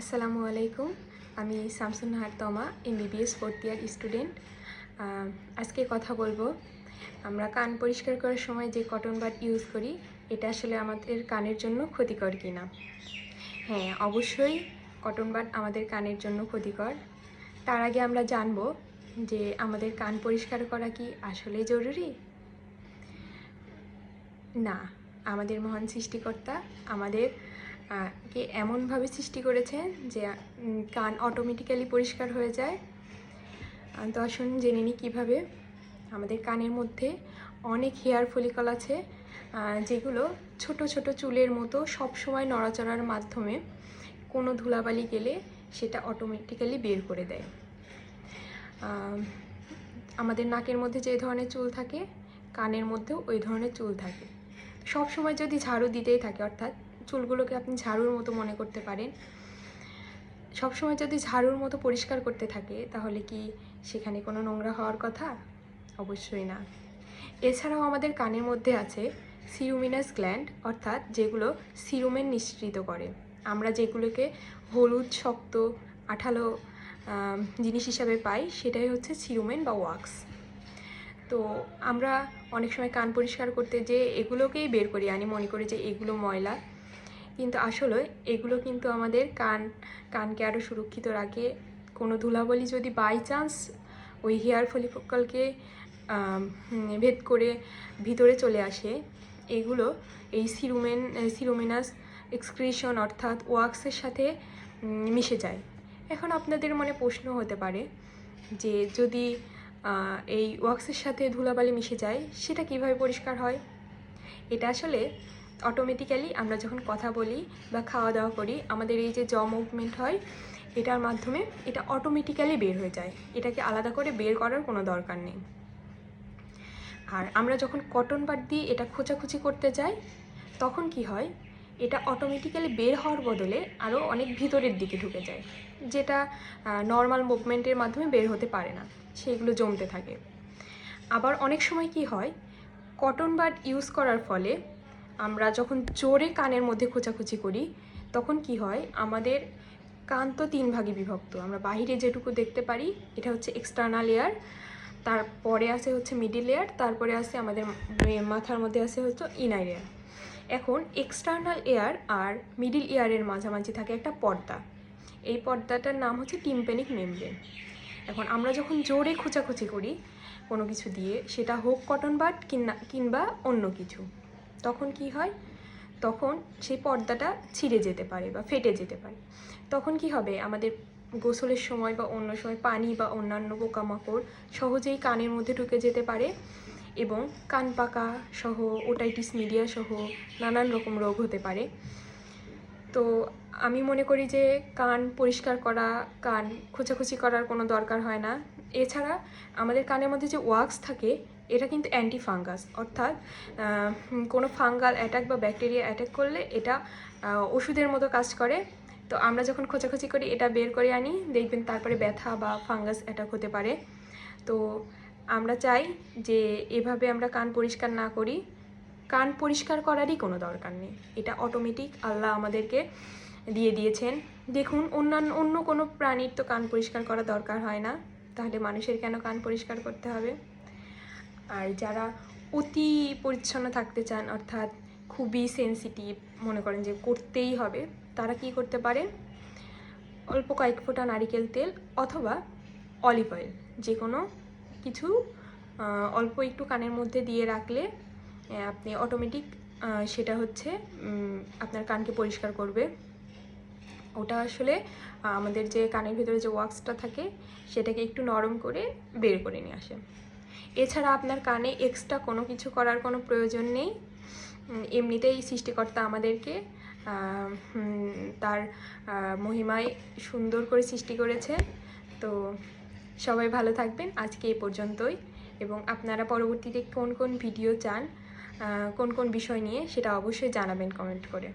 আসসালামু আলাইকুম। আমি শামসুন নাহার তমা এমবিবিএস ফোর্থ ইয়ার স্টুডেন্ট আজকে কথা বলব। আমরা কান পরিষ্কার করার সময় যে কটন বাড ইউজ করি, এটা আসলে আমাদের কানের জন্য ক্ষতিকর কি না হ্যাঁ অবশ্যই কটন বাড আমাদের কানের জন্য ক্ষতিকর। তার আগে আমরা জানব যে আমাদের কান পরিষ্কার করা কি আসলে জরুরি? না, আমাদের মহান সৃষ্টিকর্তা আমাদের কে এমনভাবে সৃষ্টি করেছেন যে কান অটোমেটিক্যালি পরিষ্কার হয়ে যায়। তো আসুন জেনে নিই কীভাবে আমাদের কানের মধ্যে অনেক হেয়ার ফলিকল আছে যেগুলো ছোট ছোট চুলের মতো সব সময় নড়াচড়ার মাধ্যমে কোনো ধুলাবালি গেলে সেটা অটোমেটিক্যালি বের করে দেয়। আমাদের নাকের মধ্যে যে ধরনের চুল থাকে, কানের মধ্যেও ওই ধরনের চুল থাকে। সব সময় যদি ঝাড়ু দিতেই থাকে, অর্থাৎ চুলগুলোকে আপনি ঝাড়ুর মতো মনে করতে পারেন। সব সময় যদি ঝাড়ুর মতো পরিষ্কার করতে থাকে, তাহলে কি সেখানে কোনো নোংরা হওয়ার কথা? অবশ্যই না। এছাড়াও আমাদের কানের মধ্যে আছে সিরুমিনাস গ্ল্যান্ড, অর্থাৎ যেগুলো সিরুমেন নিঃসৃত করে। আমরা যেগুলোকে হলুদ, শক্ত, আঠালো জিনিস হিসাবে পাই, সেটাই হচ্ছে সিরুমেন বা ওয়াক্স। তো আমরা অনেক সময় কান পরিষ্কার করতে যে এগুলোকেই বের করি। আনি মনে করি যে এগুলো ময়লা কিন্তু আসলে এগুলো কিন্তু আমাদের কান, কানকে আরও সুরক্ষিত রাখে। কোনো ধুলাবলি যদি বাই চান্স ওই হেয়ার ফলিকলকে ভেদ করে ভিতরে চলে আসে, এগুলো এই সিরুমেন সিরুমিনাস এক্সক্রিশন অর্থাৎ ওয়াক্সের সাথে মিশে যায়। এখন আপনাদের মনে প্রশ্ন হতে পারে যে যদি এই ওয়াক্সের সাথে ধুলাবালি মিশে যায়, সেটা কীভাবে পরিষ্কার হয়? এটা আসলে অটোমেটিক্যালি আমরা যখন কথা বলি বা খাওয়া দাওয়া করি, আমাদের এই যে জ মুভমেন্ট হয়, এটার মাধ্যমে এটা অটোমেটিক্যালি বের হয়ে যায়। এটাকে আলাদা করে বের করার কোনো দরকার নেই। আর আমরা যখন কটন বাদ দিয়ে এটা খোঁচাখুচি করতে যাই, তখন কি হয়, এটা অটোমেটিক্যালি বের হওয়ার বদলে আরও অনেক ভিতরের দিকে ঢুকে যায়, যেটা নর্মাল মুভমেন্টের মাধ্যমে বের হতে পারে না, সেগুলো জমতে থাকে। আবার অনেক সময় কি হয় কটন বাড ইউজ করার ফলে আমরা যখন জোরে কানের মধ্যে খোঁচাখুচি করি, তখন কি হয়? আমাদের কান তো তিন ভাগে বিভক্ত। আমরা বাইরে যেটুকু দেখতে পারি, এটা হচ্ছে এক্সটার্নাল এয়ার তারপরে আছে হচ্ছে মিডিল এয়ার তারপরে আছে আমাদের মাথার মধ্যে আছে হচ্ছে ইনার এয়ার এখন এক্সটার্নাল এয়ার আর মিডিল এয়ারের মাঝামাঝি থাকে একটা পর্দা। এই পর্দাটার নাম হচ্ছে টিম্পেনিক মেমব্রেন এখন আমরা যখন জোরে খোঁচাখুচি করি কোনো কিছু দিয়ে, সেটা হোক কটন বাট কিংবা অন্য কিছু। তখন কি হয়? তখন সেই পর্দাটা ছিঁড়ে যেতে পারে বা ফেটে যেতে পারে। তখন কি হবে? আমাদের গোসলের সময় বা অন্য সময় পানি বা অন্যান্য পোকামাকড় সহজেই কানের মধ্যে ঢুকে যেতে পারে এবং কান পাকা সহ ওটাইটিস মিডিয়া সহ নানান রকম রোগ হতে পারে। তো আমি মনে করি যে কান পরিষ্কার করা, কান খোঁচাখুচি করার কোনো দরকার হয় না। এছাড়া আমাদের কানের মধ্যে যে ওয়াক্স থাকে এটা কিন্তু অ্যান্টি ফাঙ্গাস অর্থাৎ কোনো ফাঙ্গাল অ্যাটাক বা ব্যাকটেরিয়া অ্যাটাক করলে এটা ওষুধের মতো কাজ করে। তো আমরা যখন খোঁচাখুচি করি, এটা বের করে আনি, দেখবেন তারপরে ব্যথা বা ফাঙ্গাস অ্যাটাক হতে পারে। তো আমরা চাই যে এভাবে আমরা কান পরিষ্কার না করি। কান পরিষ্কার করারই কোনো দরকার নেই। এটা অটোমেটিক আল্লাহ আমাদেরকে দিয়ে দিয়েছেন। দেখুন, অন্যান্য, অন্য কোনো প্রাণীর তো কান পরিষ্কার করা দরকার হয় না। তাহলে মানুষের কেন কান পরিষ্কার করতে হবে? আর যারা অতি পরিচ্ছন্ন থাকতে চান, অর্থাৎ খুবই সেনসিটিভ মনে করেন যে করতেই হবে, তারা কি করতে পারেন? অল্প কয়েক ফোঁটা নারিকেল তেল অথবা অলিভ অয়েল যে কোনো কিছু অল্প একটু কানের মধ্যে দিয়ে রাখলে আপনি অটোমেটিক সেটা হচ্ছে আপনার কানকে পরিষ্কার করবে। ওটা আসলে আমাদের যে কানের ভিতরে যে ওয়াক্সটা থাকে, সেটাকে একটু নরম করে বের করে নিয়ে আসে। এছাড়া আপনার কানে এক্সট্রা কোনো কিছু করার কোনো প্রয়োজন নেই। এমনিতেই সৃষ্টিকর্তা আমাদেরকে তার মহিমায় সুন্দর করে সৃষ্টি করেছে তো সবাই ভালো থাকবেন আজকে এ পর্যন্তই। এবং আপনারা পরবর্তীতে কোন কোন ভিডিও চান কোন কোন বিষয় নিয়ে সেটা অবশ্যই জানাবেন কমেন্ট করে।